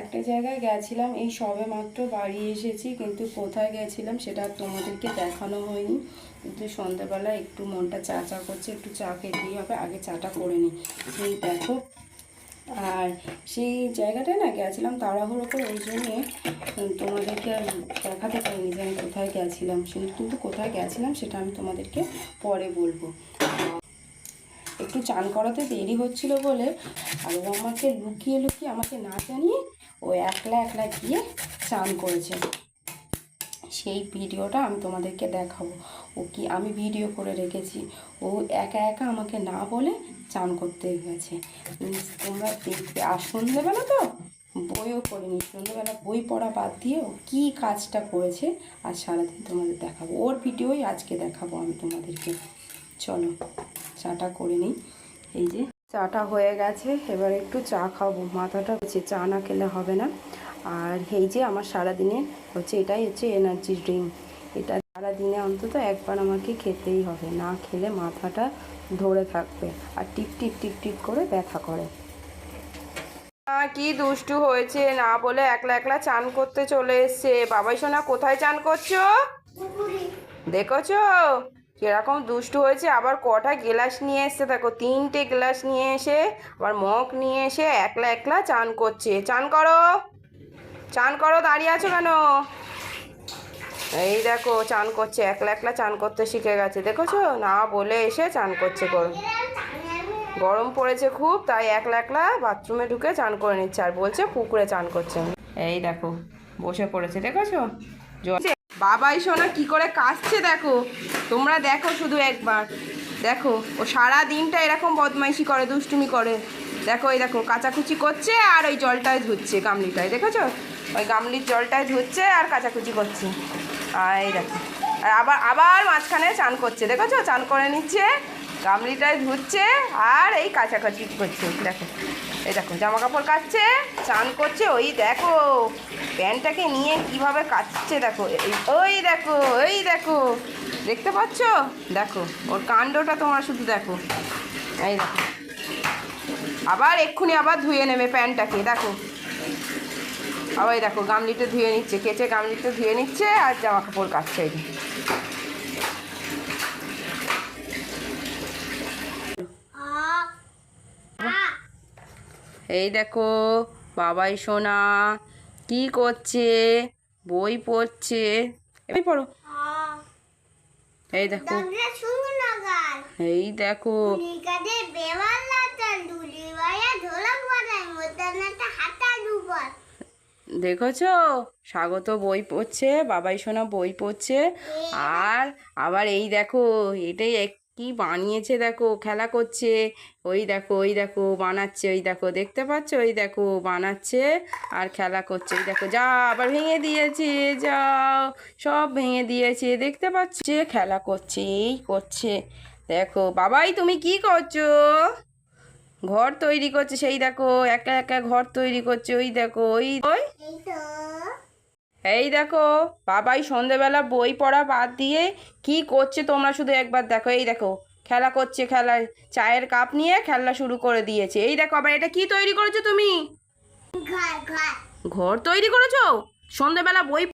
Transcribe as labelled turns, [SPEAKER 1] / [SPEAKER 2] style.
[SPEAKER 1] একটা জায়গায় গেছিলাম, এই সবে মাত্র বাড়ি এসেছি, কিন্তু কোথায় গেছিলাম সেটা তোমাদেরকে দেখানো হয়নি। কিন্তু সন্ধ্যাবেলা একটু মনটা চা চা করছে, একটু চা খেতেই হবে, আগে চাটা করে নিই। সেই দেখো, আর সেই জায়গাটায় না গেছিলাম তাড়াহুড়ো করে, ওই জন্যে তোমাদেরকে আর দেখাতে পারিনি যে আমি কোথায় গেছিলাম। কিন্তু কিন্তু কোথায় গেছিলাম সেটা আমি তোমাদেরকে পরে বলব। একটু চান করাতে দেরি হচ্ছিল বলে, আর আমাকে লুকিয়ে লুকিয়ে আমাকে না জানিয়ে ও একলা একলা গিয়ে চান করেছে। সেই ভিডিওটা আমি তোমাদেরকে দেখাবো। ও কি আমি ভিডিও করে রেখেছি। ও একা একা আমাকে না বলে চান করতে গেছে। তোমরা দেখবে। আর সন্ধ্যেবেলা তো বইও করিনি সন্ধ্যেবেলা বই পড়া বাদ দিয়ে ও কী কাজটা করেছে আর সারাদিন তোমাদের দেখাবো। ওর ভিডিওই আজকে দেখাবো আমি তোমাদেরকে। চলো, চাটা করে নিই। এই যে চাটা হয়ে গেছে এবার একটু চা খাব। মাথাটা হচ্ছে চা না খেলে হবে না। আর এই যে আমার সারাদিনে হচ্ছে এটাই হচ্ছে এনার্জি ড্রিঙ্ক এটা সারাদিনে অন্তত একবার আমাকে খেতেই হবে না খেলে মাথাটা ধরে থাকবে আর টিপ টিপ টিপ টিপ করে ব্যথা করে। কি দুষ্টু হয়েছে না বলে একলা একলা চান করতে চলে এসছে। বাবাই সোনা কোথায় চান করছ? দেখেছ? কীরকম দুষ্টু হয়েছে, আবার কটা গ্লাস নিয়ে এসছে, দেখো, তিনটে গ্লাস নিয়ে এসে, আবার মগ নিয়ে এসে একলা একলা চান করছে। চান করো চান করো, দাঁড়িয়ে আছো কেন? এই দেখো, চান করছে, একলা একলা চান করতে শিখে গেছে। দেখেছ? না বলে এসে চান করছে গরম গরম পড়েছে খুব, তাই একলা একলা বাথরুমে ঢুকে চান করে নিচ্ছে, আর বলছে পুকুরে চান করছে। এই দেখো, বসে পড়েছে, দেখেছ? বাবাই সোনা কি করে কাশছে দেখো। তোমরা দেখো শুধু একবার। দেখো, ও সারা দিনটা এরকম বদমাইশি করে, দুষ্টুমি করে। দেখো ওই দেখো, কাচাকুচি করছে আর ওই জলটায় ধুচ্ছে গামলিটায়, দেখেছ? ওই গামলির জলটায় ধুচ্ছে আর কাচাকুচি করছে। আর এই দেখো, আর আবার আবার মাঝখানে চান করছে, দেখেছ? চান করে নিচ্ছে গামলিটায় ধুচ্ছে আর এই কাচাকাচি করছে দেখো, এই দেখো জামা কাপড় কাচ্ছে, চান করছে, ওই দেখো, প্যান্টটাকে নিয়ে কীভাবে কাচ্ছে দেখো ওই দেখো ওই দেখো, দেখতে পাচ্ছ? দেখো, ওর কাণ্ডটা তোমরা শুধু দেখো, এই দেখো। আবার এক্ষুনি আবার ধুয়ে নেবে প্যান্টটাকে, দেখো। আবার দেখো, গামলিটা ধুয়ে নিচ্ছে, কেচে গামলিটা ধুয়ে নিচ্ছে আর জামা কাপড় কাচ্ছে এই দেখো বাবাই সোনা কি করছে? বই পড়ছে। এই পড়ো। এই দেখো। এই দেখো। দেখেছ? স্বাগত বই পড়ছে বাবাই সোনা বই পড়ছে। আর আবার এই দেখো এটাই এক কি বানিয়েছে দেখো, খেলা করছে। ওই দেখো ওই দেখো, বানাচ্ছে, ওই দেখো, দেখতে পাচ্ছ? ওই দেখো, বানাচ্ছে আর খেলা করছে। ওই দেখো, যা, আবার ভেঙে দিয়েছে, যাও। সব ভেঙে দিয়েছে, দেখতে পাচ্ছ? খেলা করছে, এই করছে। দেখো, বাবাই, তুমি কি করছ? ঘর তৈরি করছে, সেই দেখো, একা একা ঘর তৈরি করছে, ওই দেখো, ওই ওই এই দেখো বাবাই সন্ধেবেলা বই পড়া বাদ দিয়ে কি করছে তোমরা শুধু একবার দেখো। এই দেখো খেলা করছে খেলা চায়ের কাপ নিয়ে খেলা শুরু করে দিয়েছে। এই দেখো আবার এটা কি তৈরি করেছ তুমি? ঘর তৈরি করেছ? সন্ধেবেলা বই